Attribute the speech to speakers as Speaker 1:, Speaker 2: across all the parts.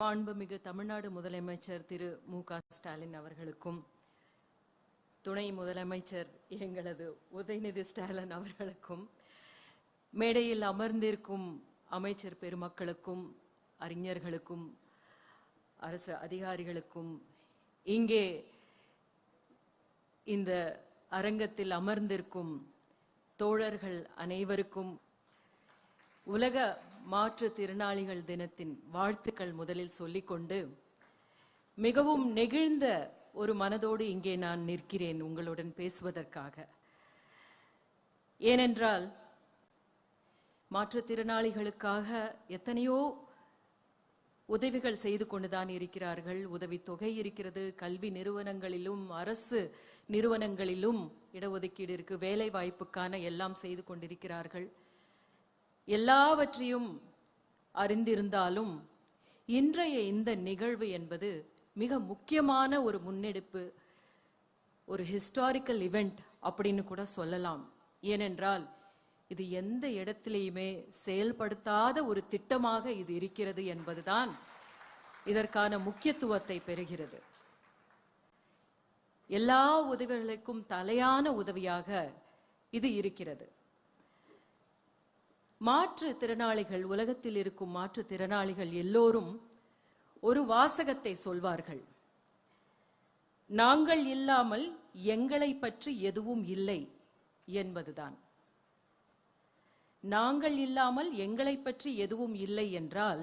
Speaker 1: மாண்புமிகு தமிழ்நாடு முதலமைச்சர் திரு மு க ஸ்டாலின் அவர்களுக்கும் துணை முதலமைச்சர் எங்களது உதயநிதி ஸ்டாலின் அவர்களுக்கும் மேடையில் அமர்ந்திருக்கும் அமைச்சர் பெருமக்களுக்கும் அறிஞர்களுக்கும் அரசு அதிகாரிகளுக்கும் இங்கே இந்த அரங்கத்தில் அமர்ந்திருக்கும் தோழர்கள் அனைவருக்கும் உலக மாற்றுத்திறனாளிகள் தினத்தின் வாழ்த்துக்கள் முதலில் சொல்லிக்கொண்டு மிகவும் நெகிழ்ந்த ஒரு மனதோடு இங்கே நான் நிற்கிறேன் உங்களுடன் பேசுவதற்காக. ஏனென்றால் மாற்றுத்திறனாளிகளுக்காக எத்தனையோ உதவிகள் செய்து கொண்டுதான் இருக்கிறார்கள். உதவித்தொகை இருக்கிறது கல்வி நிறுவனங்களிலும் அரசு நிறுவனங்களிலும் இடஒதுக்கீடு இருக்கு வேலை வாய்ப்புக்கான எல்லாம் செய்து கொண்டிருக்கிறார்கள். எல்லாவற்றையும் அறிந்திருந்தாலும் இன்றைய இந்த நிகழ்வு என்பது மிக முக்கியமான ஒரு முன்னெடுப்பு ஒரு ஹிஸ்டாரிக்கல் இவெண்ட் அப்படின்னு கூட சொல்லலாம். ஏனென்றால் இது எந்த இடத்திலையுமே செயல்படுத்தாத ஒரு திட்டமாக இது இருக்கிறது என்பதுதான் இதற்கான முக்கியத்துவத்தை பெறுகிறது. எல்லா உதவிகளுக்கும் தலையான உதவியாக இது இருக்கிறது. மாற்று திறனாளிகள் உலகத்தில் இருக்கும் மாற்று திறனாளிகள் எல்லோரும் ஒரு வாசகத்தை சொல்வார்கள். நாங்கள் இல்லாமல் எங்களை பற்றி எதுவும் இல்லை என்பதுதான். நாங்கள் இல்லாமல் எங்களை பற்றி எதுவும் இல்லை என்றால்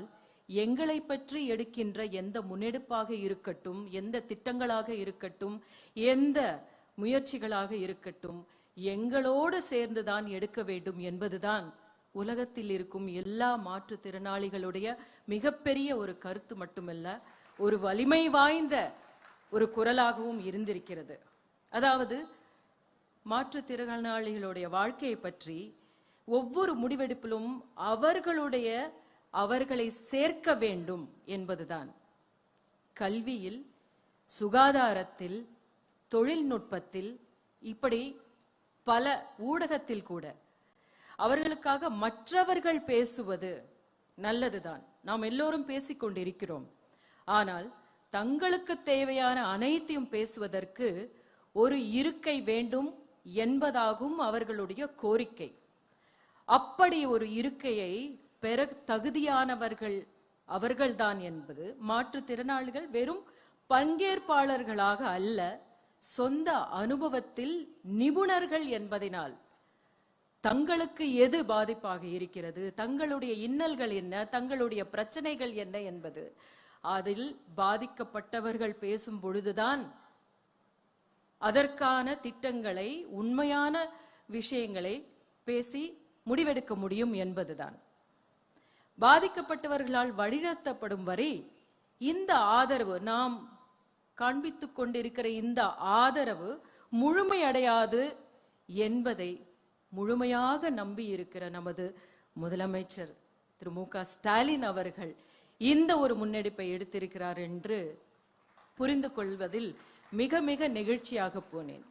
Speaker 1: எங்களை பற்றி எடுக்கின்ற எந்த முன்னெடுப்பாக இருக்கட்டும் எந்த திட்டங்களாக இருக்கட்டும் எந்த முயற்சிகளாக இருக்கட்டும் எங்களோடு சேர்ந்துதான் எடுக்க வேண்டும் என்பதுதான் உலகத்தில் இருக்கும் எல்லா மாற்றுத்திறனாளிகளுடைய மிகப்பெரிய ஒரு கருத்து மட்டுமல்ல ஒரு வலிமை வாய்ந்த ஒரு குரலாகவும் இருந்திருக்கிறது. அதாவது மாற்றுத்திறனாளிகளுடைய வாழ்க்கையை பற்றி ஒவ்வொரு முடிவெடுப்பிலும் அவர்களுடைய அவர்களை சேர்க்க வேண்டும் என்பதுதான். கல்வியில் சுகாதாரத்தில் தொழில்நுட்பத்தில் இப்படி பல ஊடகத்தில் கூட அவர்களுக்காக மற்றவர்கள் பேசுவது நல்லதுதான். நாம் எல்லோரும் பேசிக்கொண்டிருக்கிறோம். ஆனால் தங்களுக்கு தேவையான அனைத்தையும் பேசுவதற்கு ஒரு இருக்கை வேண்டும் என்பதாகும் அவர்களுடைய கோரிக்கை. அப்படி ஒரு இருக்கையை பெற தகுதியானவர்கள் அவர்கள்தான் என்பது மாற்றுத்திறனாளிகள் வெறும் பங்கேற்பாளர்களாக அல்ல சொந்த அனுபவத்தில் நிபுணர்கள் என்பதனால். தங்களுக்கு எது பாதிப்பாக இருக்கிறது? தங்களுடைய இன்னல்கள் என்ன? தங்களுடைய பிரச்சனைகள் என்ன என்பது. அதில் பாதிக்கப்பட்டவர்கள் பேசும் பொழுதுதான் அதற்கான திட்டங்களை உண்மையான விஷயங்களை பேசி முடிவெடுக்க முடியும் என்பதுதான். பாதிக்கப்பட்டவர்களால் வழிநடத்தப்படும் வரை இந்த ஆதரவு நாம் காண்பித்துக் கொண்டிருக்கிற இந்த ஆதரவு முழுமையடையாது என்பதை முழுமையாக நம்பி இருக்கிற நமது முதலமைச்சர் திரு மு க ஸ்டாலின் அவர்கள் இந்த ஒரு முன்னெடுப்பை எடுத்திருக்கிறார் என்று புரிந்து கொள்வதில் மிக மிக நெகிழ்ச்சியாக போனேன்.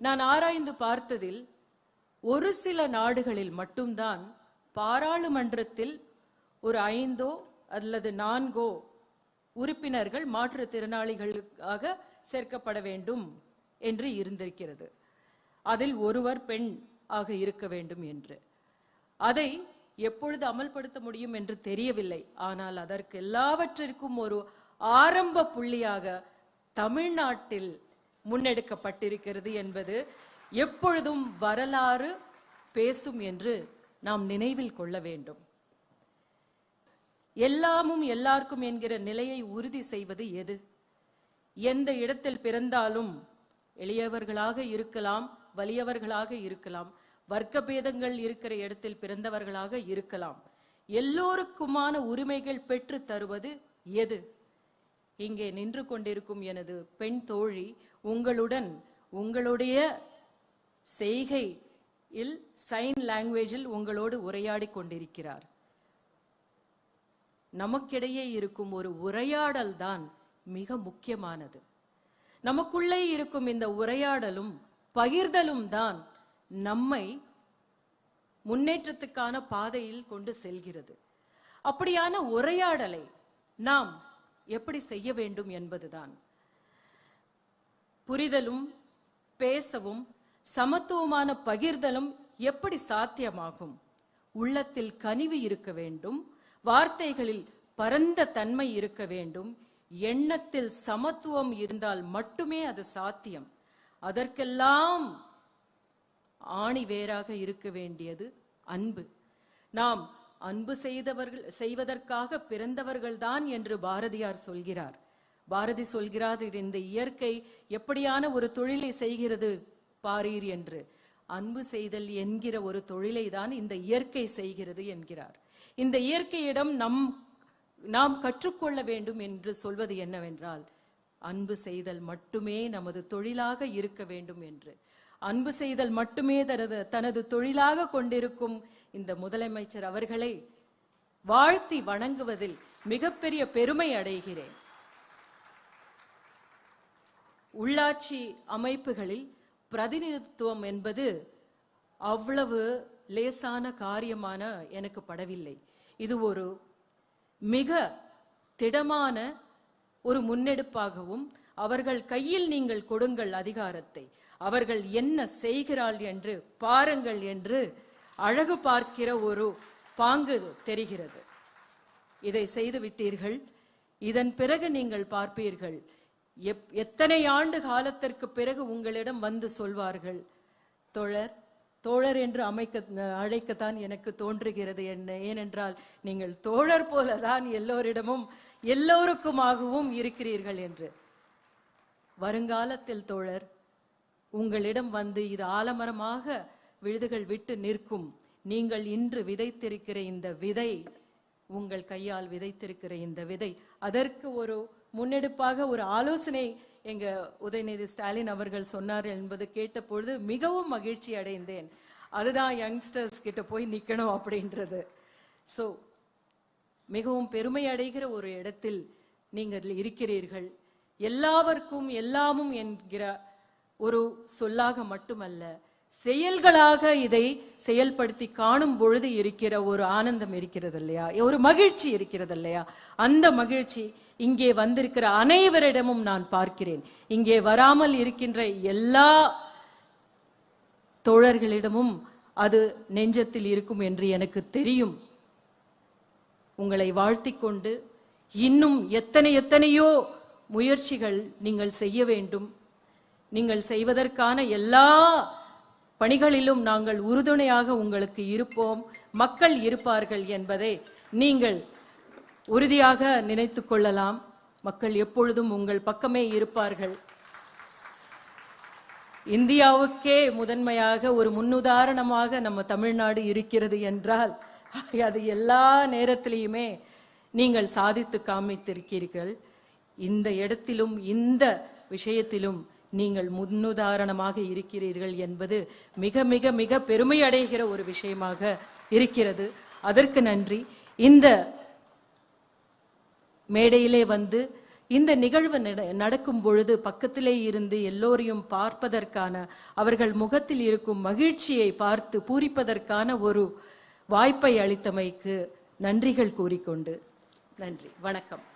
Speaker 1: நான் ஆராய்ந்து பார்த்ததில் ஒரு சில நாடுகளில் மட்டும்தான் பாராளுமன்றத்தில் ஒரு ஐந்தோ அல்லது நான்கோ உறுப்பினர்கள் மாற்றுத்திறனாளிகளுக்காக சேர்க்கப்பட வேண்டும் என்று இருந்திருக்கிறது. அதில் ஒருவர் பெண். ஆக இருக்க வேண்டும் என்று. அதை எப்பொழுது அமல்படுத்த முடியும் என்று தெரியவில்லை. ஆனால் அதற்கு எல்லாவற்றிற்கும் ஒரு ஆரம்ப புள்ளியாக தமிழ்நாட்டில் முன்னெடுக்கப்பட்டிருக்கிறது என்பது எப்பொழுதும் வரலாறு பேசும் என்று நாம் நினைவில் கொள்ள வேண்டும். எல்லாமும் எல்லாருக்கும் என்கிற நிலையை உறுதி செய்வது எது? எந்த இடத்தில் பிறந்தாலும் எளியவர்களாக இருக்கலாம் வலியவர்களாக இருக்கலாம் வர்க்க பேதங்கள் இருக்கிற இடத்தில் பிறந்தவர்களாக இருக்கலாம். எல்லோருக்குமான உரிமைகள் பெற்று தருவது எது? இங்கே நின்று கொண்டிருக்கும் எனது பெண் தோழி உங்களுடன் உங்களுடைய செய்கை இல் சைன் லாங்குவேஜில் உங்களோடு உரையாடி கொண்டிருக்கிறார். நமக்கிடையே இருக்கும் ஒரு உரையாடல் தான் மிக முக்கியமானது. நமக்குள்ளே இருக்கும் இந்த உரையாடலும் பகிர்தலும் தான் நம்மை முன்னேற்றத்துக்கான பாதையில் கொண்டு செல்கிறது. அப்படியான உரையாடலை நாம் எப்படி செய்ய வேண்டும் என்பதுதான். புரிதலும் பேசவும் சமத்துவமான பகிர்தலும் எப்படி சாத்தியமாகும்? உள்ளத்தில் கனிவு இருக்க வேண்டும் வார்த்தைகளில் பரந்த தன்மை இருக்க வேண்டும் எண்ணத்தில் சமத்துவம் இருந்தால் மட்டுமே அது சாத்தியம். அதற்கெல்லாம் ஆணி வேராக இருக்க வேண்டியது அன்பு. நாம் அன்பு செய்தவர்கள் செய்வதற்காக பிறந்தவர்கள்தான் என்று பாரதியார் சொல்கிறார். பாரதி சொல்கிறார் இந்த இயற்கை எப்படியான ஒரு தொழிலை செய்கிறது பாரீர் என்று. அன்பு செய்தல் என்கிற ஒரு தொழிலை தான் இந்த இயற்கை செய்கிறது என்கிறார். இந்த இயற்கையிடம் நம் நாம் கற்றுக்கொள்ள வேண்டும் என்று சொல்வது என்னவென்றால் அன்பு செய்தல் மட்டுமே நமது தொழிலாக இருக்க வேண்டும் என்று. அன்பு செய்தல் மட்டுமே தனது தனது தொழிலாக கொண்டிருக்கும் இந்த முதலமைச்சர் அவர்களை வாழ்த்தி வணங்குவதில் மிகப்பெரிய பெருமை அடைகிறேன். உள்ளாட்சி அமைப்புகளில் பிரதிநிதித்துவம் என்பது அவ்வளவு லேசான காரியமான எனக்கு படவில்லை. இது ஒரு மிக திடமான ஒரு முன்னெடுப்பாகவும் அவர்கள் கையில் நீங்கள் கொடுங்கள் அதிகாரத்தை. அவர்கள் என்ன செய்கிறாள் என்று பாருங்கள் என்று அழகு பார்க்கிற ஒரு பாங்கு தெரிகிறது. இதை செய்து விட்டீர்கள். இதன் பிறகு நீங்கள் பார்ப்பீர்கள். எப்- எத்தனை ஆண்டு காலத்திற்கு பிறகு உங்களிடம் வந்து சொல்வார்கள்? தோழர் தோழர் என்று அமைக்க அழைக்கத்தான் எனக்கு தோன்றுகிறது என்ன ஏனென்றால் நீங்கள் தோழர் போலதான் எல்லோரிடமும் எல்லோருக்குமாகவும் இருக்கிறீர்கள் என்று. வருங்காலத்தில் தோழர் உங்களிடம் வந்து இது ஆலமரமாக விழுதுகள் விட்டு நிற்கும். நீங்கள் இன்று விதைத்திருக்கிற இந்த விதை உங்கள் கையால் விதைத்திருக்கிற இந்த விதை. அதற்கு ஒரு முன்னெடுப்பாக ஒரு ஆலோசனை எங்க உதயநிதி ஸ்டாலின் அவர்கள் சொன்னார் என்பது கேட்ட பொழுது மிகவும் மகிழ்ச்சி அடைந்தேன். அதுதான் யங்ஸ்டர்ஸ் கிட்ட போய் நிக்கணும் அப்படின்றது. சோ மிகவும் பெருமை அடைகிற ஒரு இடத்தில் நீங்கள் இருக்கிறீர்கள். எல்லாவர்க்கும் எல்லாமும் என்கிற ஒரு சொல்லாக மட்டுமல்ல செயல்களாக இதை செயல்படுத்தி காணும் பொழுது இருக்கிற ஒரு ஆனந்தம் இருக்கிறது இல்லையா ஒரு மகிழ்ச்சி இருக்கிறது இல்லையா அந்த மகிழ்ச்சி இங்கே வந்திருக்கிற அனைவரிடமும் நான் பார்க்கிறேன். இங்கே வராமல் இருக்கின்ற எல்லா தோழர்களிடமும் அது நெஞ்சத்தில் இருக்கும் என்று எனக்கு தெரியும். உங்களை வாழ்த்திக்கொண்டு இன்னும் எத்தனை எத்தனையோ முயற்சிகள் நீங்கள் செய்ய வேண்டும். நீங்கள் செய்வதற்கான எல்லா பணிகளிலும் நாங்கள் உறுதுணையாக உங்களுக்கு இருப்போம். மக்கள் இருப்பார்கள் என்பதை நீங்கள் உறுதியாக நினைத்து கொள்ளலாம். மக்கள் எப்பொழுதும் உங்கள் பக்கமே இருப்பார்கள். இந்தியாவுக்கே முதன்மையாக ஒரு முன்னுதாரணமாக நம்ம தமிழ்நாடு இருக்கிறது என்றால் அது எல்லா நேரத்திலையுமே நீங்கள் சாதித்து காமித்திருக்கிறீர்கள். இந்த இடத்திலும் இந்த விஷயத்திலும் நீங்கள் முன்னுதாரணமாக இருக்கிறீர்கள் என்பது மிக மிக மிக பெருமை அடைகிற ஒரு விஷயமாக இருக்கிறது. அதற்கு நன்றி. இந்த மேடையிலே வந்து இந்த நிகழ்வு நட- நடக்கும் பொழுது பக்கத்திலே இருந்து எல்லோரையும் பார்ப்பதற்கான அவர்கள் முகத்தில் இருக்கும் மகிழ்ச்சியை பார்த்து பூரிப்பதற்கான ஒரு வாய்ப்பை அளித்தமைக்கு நன்றிகள் கூறிக்கொண்டு. நன்றி. வணக்கம்.